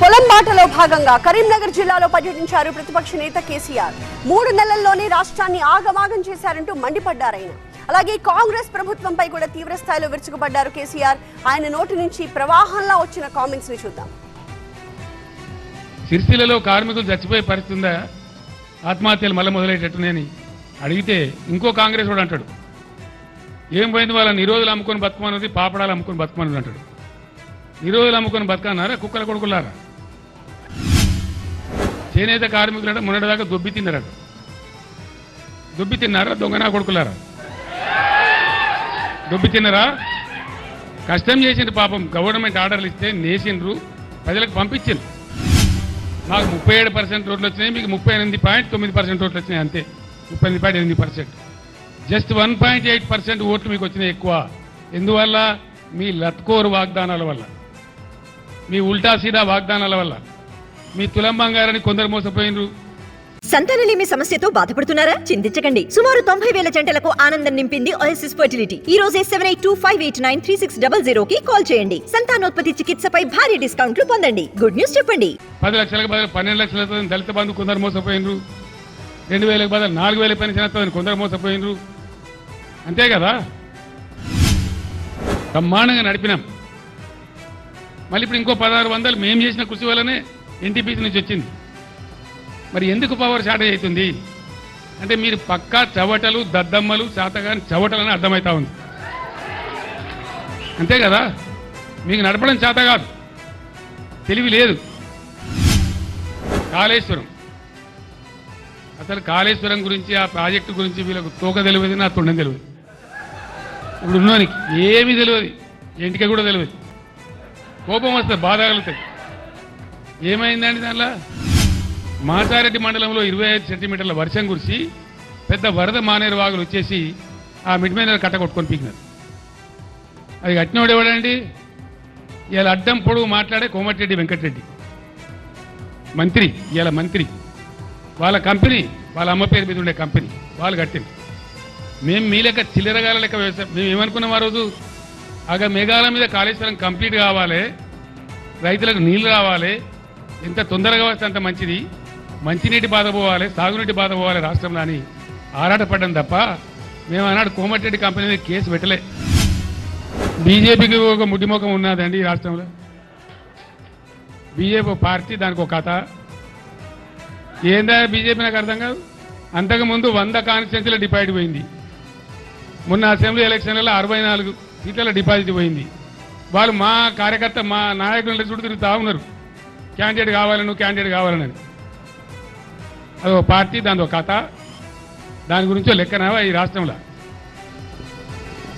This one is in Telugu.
పొలం బాటలో భాగంగా కరీంనగర్ జిల్లాలో పర్యటించారు ప్రతిపక్ష నేత కేసీఆర్. మూడు నెలల్లోనే రాష్ట్రాన్ని ఆగమాగం చేశారంటూ మండిపడ్డారాయన అలాగే కాంగ్రెస్ ప్రభుత్వంపై కూడా తీవ్ర స్థాయిలో విరుచుకుపడ్డారు కేసీఆర్. ఆయన నోటి నుంచి ప్రవాహంలా వచ్చిన కామెంట్స్ని చూద్దాం. సిరిసిల్లలో కార్మికులు చచ్చిపోయే పరిస్థితుందా? ఆత్మహత్యలు మళ్ళీ మొదలయ్యేటట్టునేని అడిగితే ఇంకో కాంగ్రెస్ వాడు అంటాడు. ఏం పోయింది వాళ్ళ నిరోధులు అమ్ముకొని బతుకమన్నది పాపడాలు అమ్ముకొని బతుకమన్నది అంటాడు. రోజులు అమ్ముకొని బతకన్నారా? కుక్కల కొడుకులారా? చేనేత కార్మికులు మొన్నటిదాకా దొబ్బి తిన్నారట. దొబ్బి తిన్నారా? దొంగనా కొడుకులారా? దొబ్బి తిన్నారా? కష్టం చేసిండ్రు పాపం. గవర్నమెంట్ ఆర్డర్లు ఇస్తే నేసిండ్రు ప్రజలకు పంపించిండ్రు. మాకు ముప్పై ఏడు పర్సెంట్ రోడ్లు వచ్చినాయి మీకు ముప్పై ఎనిమిది పాయింట్ తొమ్మిది పర్సెంట్ ఓట్లు వచ్చినాయి అంతే. ముప్పై ఎనిమిది పాయింట్ ఎనిమిది percent. Just one point eight percent ఓట్లు మీకు వచ్చినాయి ఎక్కువ. ఎందువల్ల? మీ లత్కోరు వాగ్దానాల వల్ల. మీ ఉల్టా సీదా వాగ్దానాల వల్ల. మీ తులం బంగారాన్ని కొందరు మోసపోయినరు. సంతానలేమి సమస్యతో బాధపడుతున్నారా? చింతించకండి. సుమారు తొంభై వేల జంటలకు ఆనందం నింపింది ఓఎస్ఎస్ ఫర్టిలిటీ ఈ రోజే seven eight two five eight nine three six double zero కి కాల్ చేయండి. సంతానోత్పత్తి చికిత్సపై భారీ డిస్కౌంట్లు పొందండి. గుడ్ న్యూస్ చెప్పండి. పది లక్షలకు బదులు పన్నెండు లక్షలతో దళిత బంధు కొందరు మోసపోయినరు. రెండు వేలకు బదులు నాలుగు వేల పెన్షన్ వస్తుందని కొందరు మోసపోయినరు. అంతే కదా? బ్రహ్మాండంగా నడిపినాం. మళ్ళీ ఇప్పుడు ఇంకో పదహారు వందలు మేము చేసిన కృషి వల్లనే ఎన్టీపీసీ నుంచి వచ్చింది. మరి ఎందుకు పవర్ షార్టేజ్ అవుతుంది? అంటే మీరు పక్కా చవటలు దద్దమ్మలు శాతగాని చవటలని అర్థమవుతా ఉంది. అంతే కదా? మీకు నడపడం చేత కాదు. తెలివి లేదు. కాళేశ్వరం. అసలు కాళేశ్వరం గురించి ఆ ప్రాజెక్టు గురించి వీళ్ళకు తోక తెలియదు నా తొండం తెలియదు. ఇప్పుడు ఉన్నవానికి ఏమీ తెలియదు. ఇంటికి కూడా తెలియదు. కోపం వస్తుంది బాధ కలుగుతుంది ఏమైందండి దానిలో? మాసారెడ్డి మండలంలో ఇరవై ఐదు సెంటీమీటర్ల వర్షం కురిసి పెద్ద వరద మానేరు వాగులు వచ్చేసి ఆ మిడ్ మీద కట్ట కొట్టుకొని పీకినారు. అది కట్టినోడు ఎవడండి? ఇలా అడ్డం పొడుగు మాట్లాడే కోమటిరెడ్డి వెంకటరెడ్డి. మంత్రి ఇలా మంత్రి. వాళ్ళ కంపెనీ వాళ్ళ అమ్మ పేరు మీద ఉండే కంపెనీ వాళ్ళు కట్టింది. మేము మీ లెక్క చిల్లరగాల లెక్క వ్యవసాయం మేము ఏమనుకున్నాం ఆ రోజు? ఆగ మేఘాల మీద కాళేశ్వరం కంప్లీట్ కావాలి రైతులకు నీళ్ళు రావాలి ఎంత తొందరగా వస్తే అంత మంచిది. మంచినీటి బాధ పోవాలి సాగునీటి బాధ పోవాలి రాష్ట్రంలో అని ఆరాటపడ్డం తప్ప మేము ఆనాడు కోమటిరెడ్డి కంపెనీ కేసు పెట్టలే. బీజేపీకి ఒక ముడిముఖం ఉన్నదండి ఈ రాష్ట్రంలో. బీజేపీ పార్టీ దానికి ఒక కథ. ఏందా బీజేపీ నాకు అర్థం కాదు. అంతకుముందు వంద కాన్స్టిట్యూన్సీలో డిపాజిట్ పోయింది. మొన్న అసెంబ్లీ ఎలక్షన్లలో అరవై నాలుగు సీట్లలో డిపాజిట్ పోయింది. వాళ్ళు మా కార్యకర్త మా నాయకుల చుట్టూ తిరుగుతూ ఉన్నారు. క్యాండిడేట్ కావాలని నువ్వు క్యాండిడేట్ కావాలని. అదో పార్టీ దాని ఒక కథ. దాని గురించో లెక్కనవా ఈ రాష్ట్రంలో?